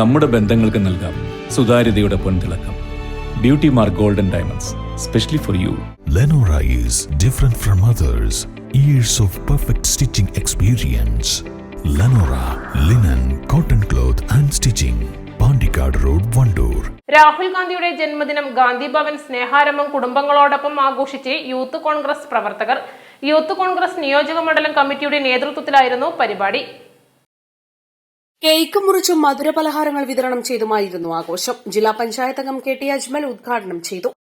നമ്മുടെ ബന്ധങ്ങൾക്ക് നൽകാം. സുതാര്യതയുടെ പൊൻതിളക്കം. Beauty mark golden diamonds specially for you Lenora is from from years of perfect perfect stitching experience. Linen cotton cloth and and stitching. Road Wandoor Rahul ഗാന്ധിയുടെ ജന്മദിനം ഗാന്ധി ഭവൻ സ്നേഹാരംഭം കുടുംബങ്ങളോടൊപ്പം ആഘോഷിച്ച് youth Congress പ്രവർത്തകർ. Youth Congress നിയോജക മണ്ഡലം കമ്മിറ്റിയുടെ നേതൃത്വത്തിലായിരുന്നു പരിപാടി. കേക്ക് മുറിച്ചും മധുരപലഹാരങ്ങൾ വിതരണം ചെയ്തുമായിരുന്നു ആഘോഷം. ജില്ലാ പഞ്ചായത്ത് അംഗം കെ ടി അജ്മൽ ഉദ്ഘാടനം ചെയ്തു.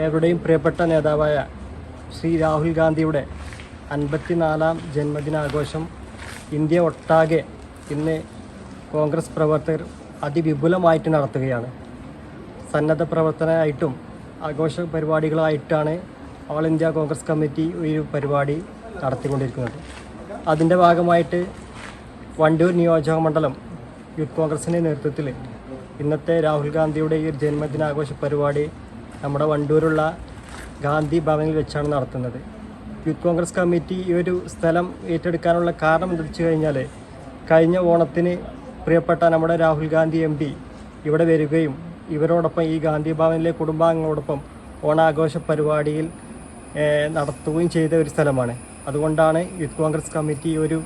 ഏവരുടെയും പ്രിയപ്പെട്ട നേതാവായ ശ്രീ രാഹുൽ ഗാന്ധിയുടെ അൻപത്തിനാലാം ജന്മദിനാഘോഷം ഇന്ത്യ ഒട്ടാകെ ഇന്ന് കോൺഗ്രസ് പ്രവർത്തകർ അതിവിപുലമായിട്ട് നടത്തുകയാണ്. സന്നദ്ധ പ്രവർത്തനമായിട്ടും ആഘോഷ പരിപാടികളായിട്ടാണ് ഓൾ ഇന്ത്യ കോൺഗ്രസ് കമ്മിറ്റി ഒരു പരിപാടി നടത്തിക്കൊണ്ടിരിക്കുന്നത്. അതിന്റെ ഭാഗമായിട്ട് വണ്ടൂർ നിയോജക മണ്ഡലം യൂത്ത് കോൺഗ്രസിന്റെ നേതൃത്വത്തിൽ ഇന്നത്തെ രാഹുൽ ഗാന്ധിയുടെ ഈ ജന്മദിനാഘോഷ പരിപാടി നമ്മുടെ വണ്ടൂരുള്ള ഗാന്ധി ഭവനിൽ വെച്ചാണ് നടത്തുന്നത്. യൂത്ത് കോൺഗ്രസ് കമ്മിറ്റി ഈ ഒരു സ്ഥലം ഏറ്റെടുക്കാനുള്ള കാരണം എന്താ വെച്ച് കഴിഞ്ഞാൽ കഴിഞ്ഞ ഓണത്തിന് പ്രിയപ്പെട്ട നമ്മുടെ രാഹുൽ ഗാന്ധി എം പി ഇവിടെ വരികയും ഇവരോടൊപ്പം ഈ ഗാന്ധി ഭവനിലെ കുടുംബാംഗങ്ങളോടൊപ്പം ഓണാഘോഷ പരിപാടിയിൽ നടത്തുകയും ചെയ്ത ഒരു സ്ഥലമാണ്. അതുകൊണ്ടാണ് യൂത്ത് കോൺഗ്രസ് കമ്മിറ്റി ഒരു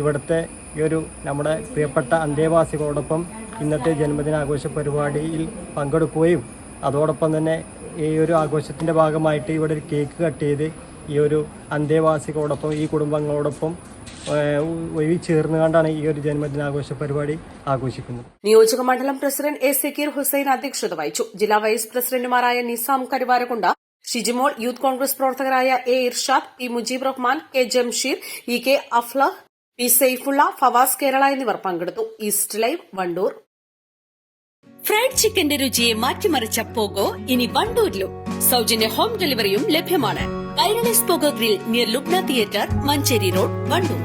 ഇവിടുത്തെ ഈ ഒരു നമ്മുടെ പ്രിയപ്പെട്ട അന്തേവാസികളോടൊപ്പം ഇന്നത്തെ ജന്മദിനാഘോഷ പരിപാടിയിൽ പങ്കെടുക്കുകയും അതോടൊപ്പം തന്നെ ഈ ഒരു ആഘോഷത്തിന്റെ ഭാഗമായിട്ട് ഇവിടെ ഒരു കേക്ക് കട്ട് ചെയ്ത് ഈ ഒരു അന്തേവാസികളോടൊപ്പം ഈ കുടുംബങ്ങളോടൊപ്പം ഏഹ്, ഒഴി ചേർന്ന് കണ്ടാണ് ഈ ഒരു ജന്മദിനാഘോഷ പരിപാടി ആഘോഷിക്കുന്നത്. നിയോജക മണ്ഡലം പ്രസിഡന്റ് എ സക്കീർ ഹുസൈൻ അധ്യക്ഷത വഹിച്ചു. ജില്ലാ വൈസ് പ്രസിഡന്റുമാരായ നിസാം കരുവാരക്കുണ്ട ഷിജിമോൾ യൂത്ത് കോൺഗ്രസ് പ്രവർത്തകരായ A Irshad P Mujeeb Rahman K Jamsheer E K Aflah P Saifulla Fawas Kerala എന്നിവർ പങ്കെടുത്തു. East live Wandoor. ഫ്രൈഡ് ചിക്കന്റെ രുചിയെ മാറ്റിമറിച്ച പോഗോ ഇനി വണ്ടൂരിലും. സൗജന്യ ഹോം ഡെലിവറിയും ലഭ്യമാണ്. Kairalis Pogo grill near Lubna theatre Manjeri road Wandoor.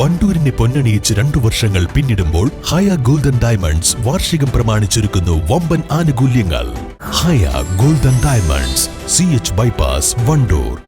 വണ്ടൂരിനെ പൊന്നണിയിച്ച് രണ്ടു വർഷങ്ങൾ പിന്നിടുമ്പോൾ ഹയ ഗോൾഡൻ ഡയമണ്ട്സ് വാർഷികം പ്രമാണിച്ചൊരുക്കുന്നു വമ്പൻ ആനുകൂല്യങ്ങൾ. Haya golden diamonds C H Wandoor.